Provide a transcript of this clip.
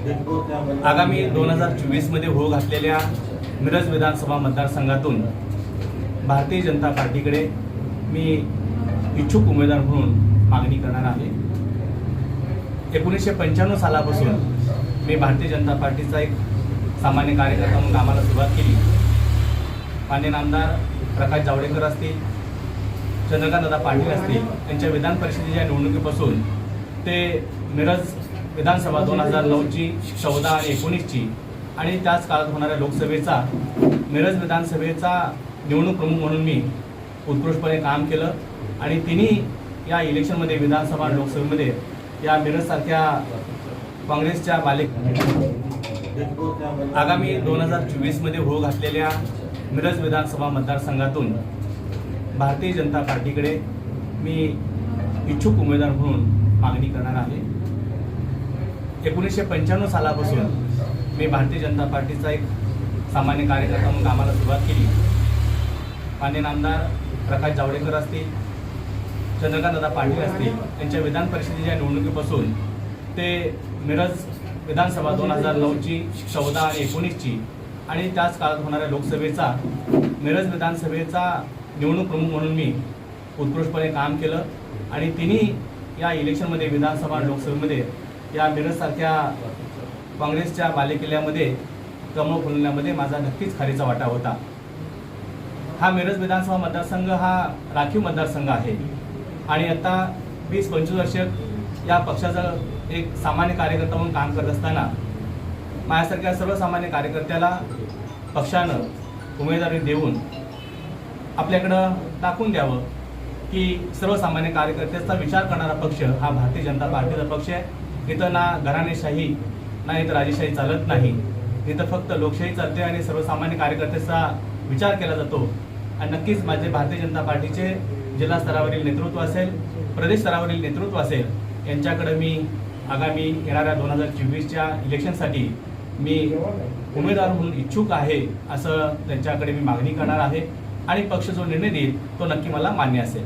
आगामी दोन हजार चोवीसमध्ये होऊ घातलेल्या मिरज विधानसभा मतदारसंघातून भारतीय जनता पार्टीकडे मी इच्छुक उमेदवार म्हणून मागणी करणार आहे. एकोणीसशे पंच्याण्णव सालापासून मी भारतीय जनता पार्टीचा एक सामान्य कार्यकर्ता म्हणून कामाला सुरुवात केली. मान्य नामदार प्रकाश जावडेकर असतील चंद्रकांतदादा पाटील असतील त्यांच्या विधान परिषदेच्या निवडणुकीपासून ते मिरज विधानसभा दोन हजार नऊची चौदा आणि एकोणीसची आणि त्याच काळात होणाऱ्या लोकसभेचा मिरज विधानसभेचा निवडणूक प्रमुख म्हणून मी उत्कृष्टपणे काम केलं आणि तिन्ही या इलेक्शनमध्ये विधानसभा आणि लोकसभेमध्ये या मिरजसारख्या काँग्रेसच्या बालेक आगामी दोन हजार चोवीसमध्ये होऊ घातलेल्या मिरज विधानसभा मतदारसंघातून भारतीय जनता पार्टीकडे मी इच्छुक उमेदवार म्हणून मागणी करणार आहे. एकोणीसशे पंच्याण्णव सालापासून मी भारतीय जनता पार्टीचा एक सामान्य कार्यकर्ता म्हणून कामाला सुरुवात केली. मान्य नामदार प्रकाश जावडेकर असतील चंद्रकांतदादा पाटील असतील त्यांच्या विधान परिषदेच्या निवडणुकीपासून ते मिरज विधानसभा दोन हजार नऊची चौदा आणि एकोणीसची आणि त्याच काळात होणाऱ्या लोकसभेचा मिरज विधानसभेचा निवडणूक प्रमुख म्हणून मी उत्कृष्टपणे काम केलं आणि तिन्ही या इलेक्शनमध्ये विधानसभा आणि लोकसभेमध्ये या मिरजसारख्या काँग्रेसच्या बालेकिल्ल्यामध्ये कमळ फुलण्यामध्ये माझा नक्कीच खारीचा वाटा होता. हा मिरज विधानसभा मतदारसंघ हा राखीव मतदारसंघ आहे. आणि आता वीस पंचवीस वर्ष या पक्षाचा एक सामान्य कार्यकर्ता म्हणून काम करत असताना माझ्यासारख्या सर्वसामान्य कार्यकर्त्याला पक्षानं उमेदवारी देऊन आपल्याकडं टाकून द्यावं की सर्वसामान्य कार्यकर्त्याचा विचार करणारा पक्ष हा भारतीय जनता पार्टीचा पक्ष आहे. इथं ना घराणेशाही ना इथं राजेशाही चालत नाही. इथं फक्त लोकशाही चालते आणि सर्वसामान्य कार्यकर्त्याचा विचार केला जातो. आणि नक्कीच माझे भारतीय जनता पार्टीचे जिल्हा स्तरावरील नेतृत्व असेल प्रदेश स्तरावरील नेतृत्व असेल यांच्याकडे मी आगामी येणाऱ्या दोन हजार चोवीसच्या इलेक्शनसाठी मी उमेदवार म्हणून इच्छुक आहे असं त्यांच्याकडे मी मागणी करणार आहे. आणि पक्ष जो निर्णय देईल तो नक्की मला मान्य असेल.